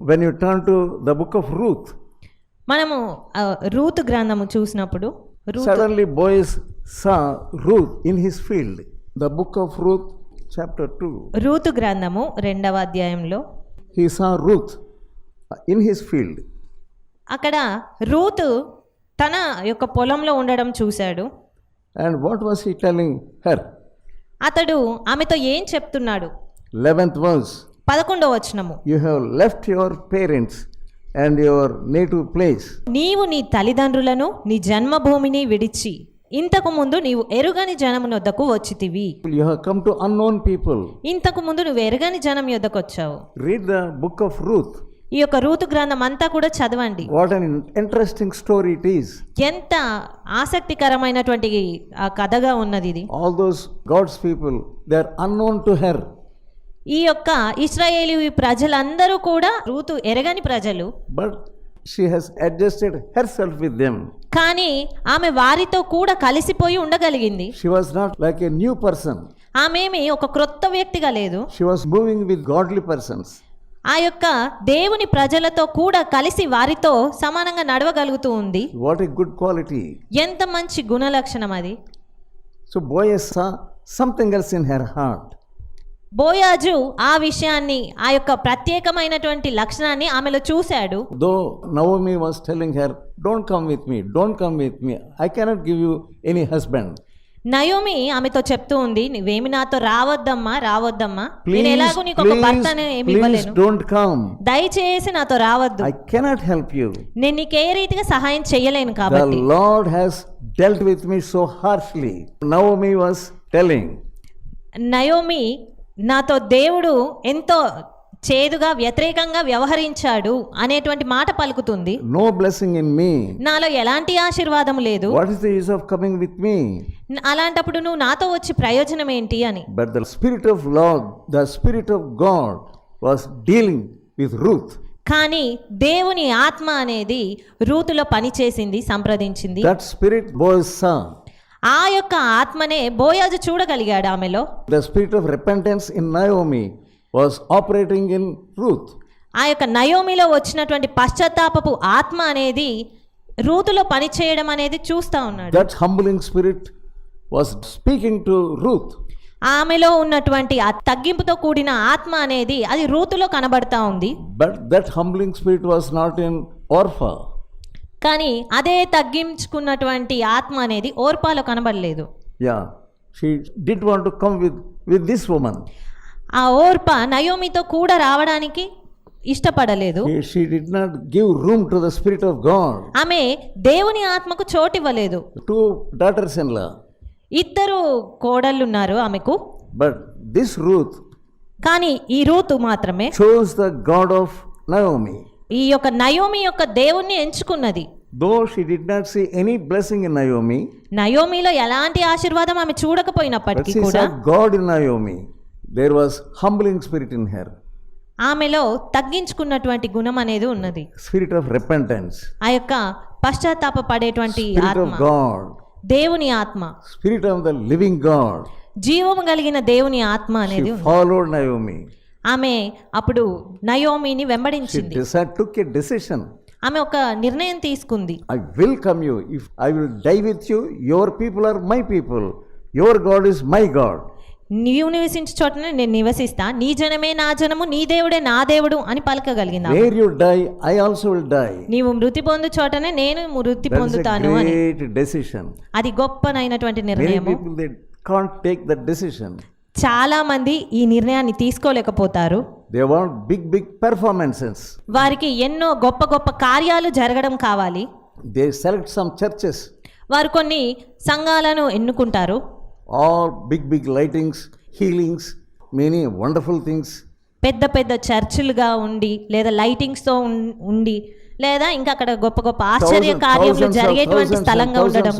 When you turn to the book of Ruth మనము Ruth గ్రంథము చూసినప్పుడు suddenly Boaz saw Ruth in his field the book of Ruth chapter two Ruth గ్రంథము రెండవ అధ్యాయంలో he saw Ruth in his field అక్కడ Ruth తన యొక్క పొలంలో ఉండడం చూశాడు. And what was he telling her అతడు ఆమెతో ఏం చెప్తున్నాడు? లెవెన్త్ వర్స్ పదకొండవ వచనము. You have left your parents and your native place నీవు నీ తల్లిదండ్రులను నీ జన్మభూమిని విడిచి ఇంతకు ముందు నీవు ఎరుగని జనము నొద్దకు వచ్చితివి. You have come to unknown people ఇంతకు ముందు నువ్వు ఎరుగని జనం యొద్దకు వచ్చావు. Read the book of Ruth ఈ యొక్క రూతు గ్రంథం అంతా కూడా చదవండి. What an interesting story it is ఎంత ఆసక్తికరమైనటువంటి ఆ కథగా ఉన్నది ఇది. All those God's people they are unknown to her ఈ యొక్క ఇస్రాయేలీ ప్రజలందరూ కూడా రూతు ఎరగని ప్రజలు. But she has adjusted herself with them కానీ ఆమె వారితో కూడా కలిసిపోయి ఉండగలిగింది. She was not like a new person ఆమెమి ఒక క్రొత్త వ్యక్తిగా లేదు. She was moving with godly persons ఆ యొక్క దేవుని ప్రజలతో కూడా కలిసి వారితో సమానంగా నడవగలుగుతూ ఉంది. వాట్ ఎ గుడ్ క్వాలిటీ ఎంత మంచి గుణలక్షణం అది. So Boaz Boaz something else in her heart Boaz ఆ విషయాన్ని ఆ యొక్క ప్రత్యేకమైనటువంటి లక్షణాన్ని ఆమెలో చూశాడు. Though Naomi was telling her don't come with me don't come with me I cannot give you any husband Naomi ఆమెతో చెప్తూ ఉంది నువ్వేమి నాతో రావద్దమ్మా రావద్దమ్మా. నేను ఎలాగో నీకు ఒక భర్తను డోంట్ కమ్ దయచేసి నాతో రావద్దు. ఐ కెనాట్ హెల్ప్ యూ నేను నీకు ఏ రీతిగా సహాయం చేయలేను కాబట్టి. Lord has dealt with me so harshly Naomi was telling Naomi నాతో దేవుడు ఎంతో చేదుగా వ్యతిరేకంగా వ్యవహరించాడు అనేటువంటి మాట పలుకుతుంది. నో బ్లెస్సింగ్ ఇన్ మీ నాలో ఎలాంటి ఆశీర్వాదం లేదు. What is of coming with me అలాంటప్పుడు నువ్వు నాతో వచ్చి ప్రయోజనం ఏంటి అని. But spirit of Lord the spirit of God was dealing with Ruth కానీ దేవుని ఆత్మ అనేది రూతులో పనిచేసింది సంప్రదించింది. దట్ స్పిరిట్ బోయ్ సన్ ఆ యొక్క ఆత్మనే బోయాజు చూడగలిగాడు ఆమెలో. The spirit of repentance in Naomi was operating in Ruth ఆ యొక్క నయోమిలో వచ్చినటువంటి పశ్చాత్తాపపు ఆత్మ అనేది రూతులో పనిచేయడం అనేది చూస్తా ఉన్నాడు. That humbling spirit was speaking to Ruth ఆమెలో ఉన్నటువంటి ఆ తగ్గింపుతో కూడిన ఆత్మ అనేది అది రూతులో కనబడతా ఉంది. But that humbling spirit was not in Orpah కానీ అదే తగ్గించుకున్నటువంటి ఆత్మ అనేది ఓర్పాలో కనబడలేదు. Yeah she did want to with with this women ఆ ఓర్ప నయోమితో కూడా రావడానికి ఇష్టపడలేదు. She did give room to the spirit of God ఆమె దేవుని ఆత్మకు చోటు ఇవ్వలేదు టు డాటర్స్ ఇద్దరు కోడళ్ళు ఉన్నారు ఆమెకు. బట్ దిస్ రూత్ కానీ ఈ రూత్ మాత్రమే choose the God of Naomi ఈ యొక్క నయోమి యొక్క దేవుణ్ణి ఎంచుకున్నది. Though she did not see any blessing in Naomi నయోమిలో ఎలాంటి ఆశీర్వాదం ఆమె చూడకపోయినప్పటికీ కూడా God in Naomi there was humbling spirit in her ఆమెలో తగ్గించుకున్నటువంటి గుణం అనేది ఉన్నది. స్పిరిట్ ఆఫ్ రిపెంటెన్స్ ఆ యొక్క పశ్చాత్తాప పడేటువంటి ఆత్మ. దేవుని ఆత్మ. Spirit of the living God జీవం కలిగిన దేవుని ఆత్మ అనేది ఫాలోడ్ నయోమి ఆమె అప్పుడు నయోమిని వెంబడించింది. డిసైడ్ ఆమె ఒక నిర్ణయం తీసుకుంది. I will come you if I will die with you your people are my people your God is my God నీవు నివసించే చోట నేను నివసిస్తా. నీ జనమే నా జనము నీ దేవుడే నా దేవుడు అని పలకగలిగిన where you die I also will die నీవు మృతి పొందు చోటనే నేను మృతి పొందుతాను అని. గ్రేట్ డిసిషన్ అది గొప్పనైనటువంటి నిర్ణయం కాంట్ టేక్ ద డిసిషన్ చాలా మంది ఈ నిర్ణయాన్ని తీసుకోలేకపోతారు. They want big big performances వారికి ఎన్నో గొప్ప గొప్ప కార్యాలు జరగడం కావాలి. దే సెలెక్ట్ సమ్ చర్చెస్ వారు కొన్ని సంఘాలను ఎన్నుకుంటారు. All big big lightings healings many wonderful things పెద్ద పెద్ద చర్చిలుగా ఉండి లేదా లైటింగ్స్తో ఉండి లేదా ఇంకా అక్కడ గొప్ప గొప్ప ఆశ్చర్య కార్యములు జరిగేటువంటి స్థలంగా ఉండడం.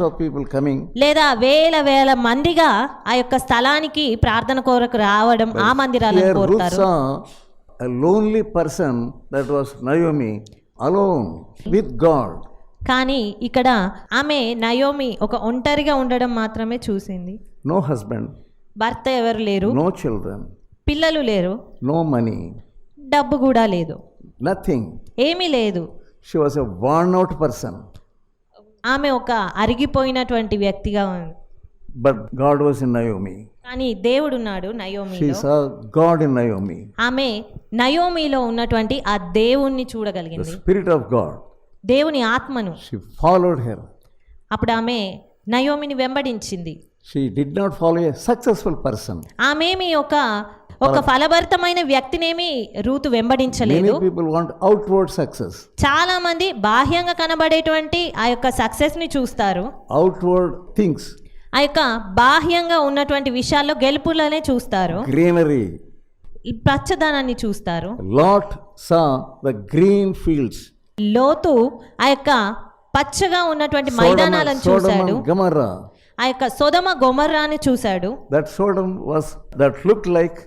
లేదా వేల వేల మందిగా ఆ యొక్క స్థలానికి ప్రార్థన కోరకు రావడం ఆ మందిరాలను కోరుతారు. Lonely person that was Naomi alone with God కానీ ఇక్కడ ఆమె నయోమి ఒక ఒంటరిగా ఉండడం మాత్రమే చూసింది. నో హస్బెండ్ భర్త ఎవరు లేరు? నో చిల్డ్రన్ పిల్లలు లేరు. నో మనీ డబ్బు కూడా లేదు. నథింగ్ ఏమీ లేదు. She was a worn out person ఆమె ఒక అరిగిపోయినటువంటి వ్యక్తిగా ఉంది. But God was in Naomi. కానీ దేవుడున్నాడు saw God in Naomi. ఆమె నయోమిలో ఉన్నటువంటి ఆ దేవుణ్ణి చూడగలిగింది Spirit of God. దేవుని ఆత్మను She followed her. అప్పుడు ఆమె నయోమిని వెంబడించింది She did not follow a successful person. ఆమెమి ఒక ఒక ఫలభరితమైన వ్యక్తినేమి రూతు వెంబడించలేదు Many people want outward success. చాలా మంది బాహ్యంగా కనబడేటువంటి ఆ యొక్క సక్సెస్ని చూస్తారు Outward things. ఆ యొక్క బాహ్యంగా ఉన్నటువంటి విషయాల్లో గెలుపులోనే చూస్తారు. గ్రీనరీ పచ్చదనాన్ని చూస్తారు. Lot saw the green fields Lot ఆ యొక్క పచ్చగా ఉన్నటువంటి మైదానాలను చూశాడు. గమర్రా ఆ యొక్క సోదమ గొమర్రాని చూశాడు. That Sodom was that look like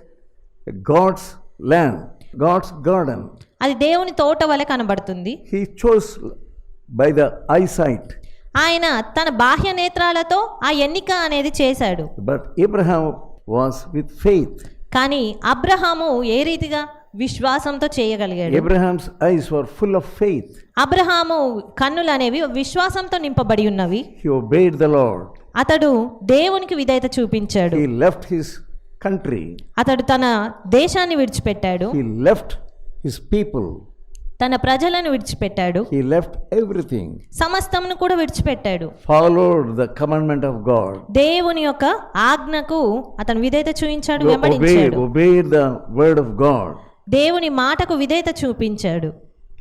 God's land God's garden అది దేవుని తోట వలె కనబడుతుంది. He chose by the eyesight ఆయన తన బాహ్య నేత్రాలతో ఆ ఎన్నిక అనేది చేశాడు But Abraham was with faith. కానీ అబ్రహాము ఏ రీతిగా విశ్వాసంతో చేయగలిగాడు Abraham's eyes were full of faith. Abraham కన్నులు అనేవి విశ్వాసంతో నింపబడి ఉన్నవి He obeyed the Lord. అతడు దేవునికి విధేయత చూపించాడు He left his country. అతడు తన దేశాన్ని విడిచిపెట్టాడు He left his people. తన ప్రజలను విడిచిపెట్టాడు. హి లెఫ్ట్ ఎవ్రీథింగ్ సమస్తమును కూడా విడిచిపెట్టాడు. Followed the commandment of God దేవుని యొక్క ఆజ్ఞకు అతను విధేత చూపించాడు వెంబడించాడు. ద వర్డ్ ఆఫ్ గాడ్ దేవుని మాటకు విధేత చూపించాడు.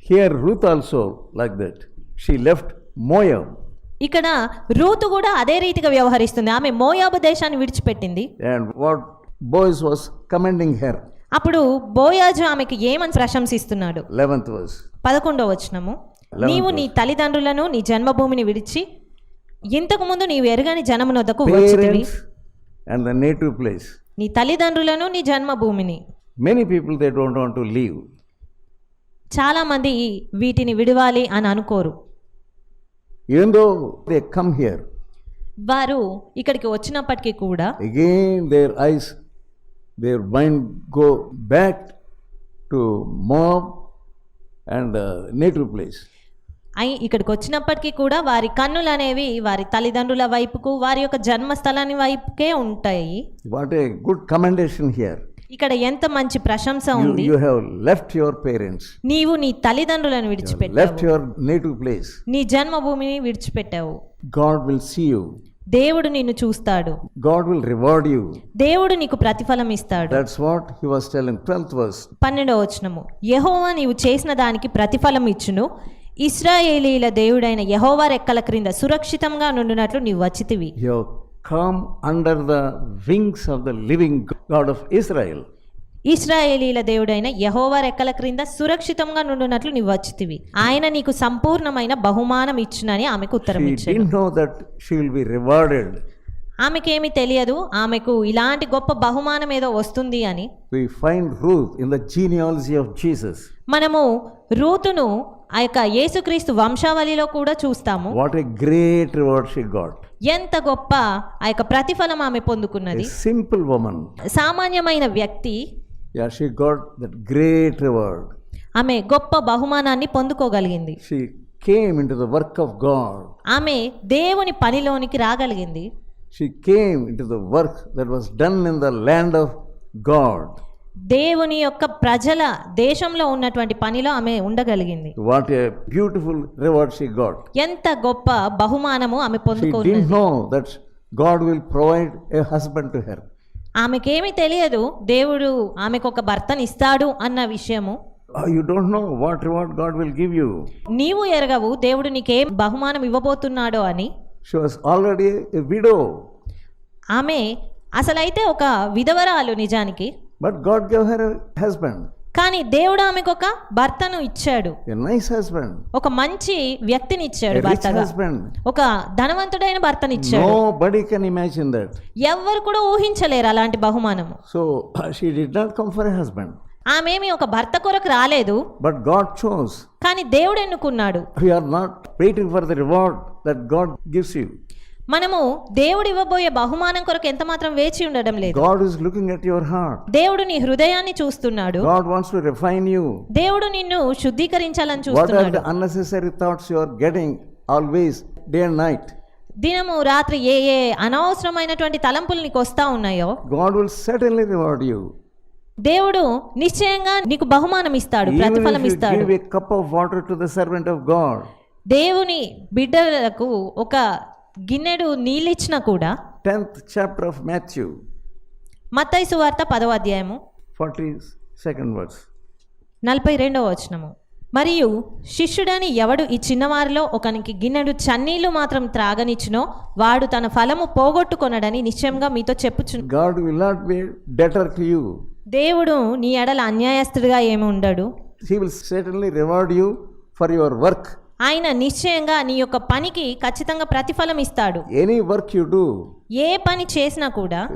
Here Ruth also like that she left Moab ఇక్కడ రూత్ కూడా అదే రీతిగా వ్యవహరిస్తుంది. ఆమె మోయాబ్ దేశాన్ని విడిచిపెట్టింది. అండ్ వాస్ కమెండింగ్ హర్ అప్పుడు బోయాజు ఆమెకి ఏమని ప్రశంసిస్తున్నాడు 11th verse. పదకొండో వచనము నీవు నీ తల్లిదండ్రులను నీ జన్మభూమిని విడిచి ఇంతకు ముందు నీవు ఎరగని జనమునొద్దకు వచ్చితివి Parents and the native place. నీ తల్లిదండ్రులను నీ జన్మభూమిని Many people they don't want to leave. చాలా మంది వీటిని విడవాలి అని అనుకోరు Even though they come here, వారు ఇక్కడికి వచ్చినప్పటికీ కూడా again their eyes, their mind go back to Moab and uh, native place. అయి ఇక్కడికి వచ్చినప్పటికీ కూడా వారి కన్నులు అనేవి వారి తల్లిదండ్రుల వైపుకు వారి యొక్క జన్మస్థలాన్ని వైపుకే ఉంటాయి What a good commendation here. ఇక్కడ ఎంత మంచి ప్రశంస ఉంది you have left your parents, నీవు నీ తల్లిదండ్రులను left విడిచిపెట్టావు your native place. నీ జన్మభూమిని విడిచిపెట్టావు God will see you. దేవుడు నిన్ను చూస్తాడు God will reward you. దేవుడు నీకు ప్రతిఫలం ఇస్తాడు That's what he was telling. 12th verse. పన్నెండవ వచనము యహోవా నీవు చేసిన దానికి ప్రతిఫలం ఇచ్చును ఇస్రాయేలీల దేవుడైన యహోవా రెక్కల క్రింద సురక్షితంగా నుండినట్లు నీవు వచ్చితివి You have come under the wings of the living God of Israel. ఇస్రాయేలీల దేవుడైన యహోవా రెక్కల క్రింద సురక్షితంగా నుండునట్లు నీవు వచ్చితివి ఆయన నీకు సంపూర్ణమైన బహుమానం ఇచ్చునని ఆమెకు ఉత్తరం ఇచ్చాడు be rewarded. ఆమెకేమి తెలియదు ఆమెకు ఇలాంటి గొప్ప బహుమానం ఏదో వస్తుంది అని We find Ruth in the genealogy of Jesus. మనము రూతును ఆ యొక్క యేసుక్రీస్తు వంశావళిలో కూడా చూస్తాము What a great reward she got. ఎంత గొప్ప ఆ యొక్క ప్రతిఫలం ఆమె పొందుకున్నది simple woman. సామాన్యమైన వ్యక్తి Yeah, she got that great reward. ఆమె గొప్ప బహుమానాన్ని పొందుకోగలిగింది She came into the work of God. ఆమె దేవుని పనిలోనికి రాగలిగింది She came into the work that was done in the land of God. దేవుని యొక్క ప్రజల దేశంలో ఉన్నటువంటి పనిలో ఆమె ఉండగలిగింది What a beautiful reward she got. ఎంత గొప్ప బహుమానము ఆమె didn't know that God will provide a husband to her. ఆమెకేమి తెలియదు దేవుడు ఆమెకు ఒక భర్తనిస్తాడు అన్న విషయము. You don't know what reward God will give you నీవు ఎరగవు దేవుడు నీకేం బహుమానం ఇవ్వబోతున్నాడో అని. షి వాస్ ఆల్్రెడీ ఆమె అసలైతే ఒక విధవరాలు నిజానికి. బట్ గాడ్ గివ్ హస్బెండ్ కానీ దేవుడు ఆమెకు ఒక భర్తను ఇచ్చాడు. నైస్ హస్బెండ్ ఒక మంచి వ్యక్తిని ఇచ్చాడు హస్బెండ్ ఒక ధనవంతుడైన భర్తని ఇచ్చాడు. నో బడీ ఎవ్వరు కూడా ఊహించలేరు అలాంటి బహుమానము. So she not come for husband ఆమె ఒక భర్త కొరకు రాలేదు. బట్ గాడ్ చోస్ కానీ దేవుడు ఎన్నుకున్నాడు. Are not waiting for the reward that God gives you మనము దేవుడు ఇవ్వబోయే బహుమానం కొరకు ఎంత మాత్రం వేచి ఉండడం లేదు. లుకింగ్ అట్ యువర్ హార్ట్ దేవుడు నీ హృదయాన్ని చూస్తున్నాడు. God wants to refine you దేవుడు నిన్ను శుద్ధీకరించాలని చూస్తున్నాడు. What are the unnecessary always day night దినము రాత్రి ఏ ఏ అనవసరమైనటువంటి తలంపులు నీకు వస్తా ఉన్నాయో God will certainly reward you దేవుడు నిశ్చయంగా నీకు బహుమానం ఇస్తాడు ప్రతిఫలం ఇస్తాడు. Give cup of water to the servant of God దేవుని బిడ్డలకు ఒక గిన్నెడు నీళ్ళిచ్చినా కూడా 10th chapter of Matthew, మత్తయి సువార్త పదవ అధ్యాయము 42nd verse. నలభై రెండవ వచనము మరియు శిష్యుడని ఎవడు ఈ చిన్నవారిలో ఒకనికి గిన్నెడు చన్నీళ్ళు మాత్రం త్రాగనిచ్చునో వాడు తన ఫలము పోగొట్టుకొనడని నిశ్చయంగా మీతో చెప్పుచు God will not be debtor to you. దేవుడు నీ ఎడల అన్యాయస్తుడిగా ఏమి ఉండడు will certainly reward you for your work. ఆయన నిశ్చయంగా నీ యొక్క పనికి ఖచ్చితంగా ప్రతిఫలం ఇస్తాడు. Any work you do, ఏ పని చేసినా కూడా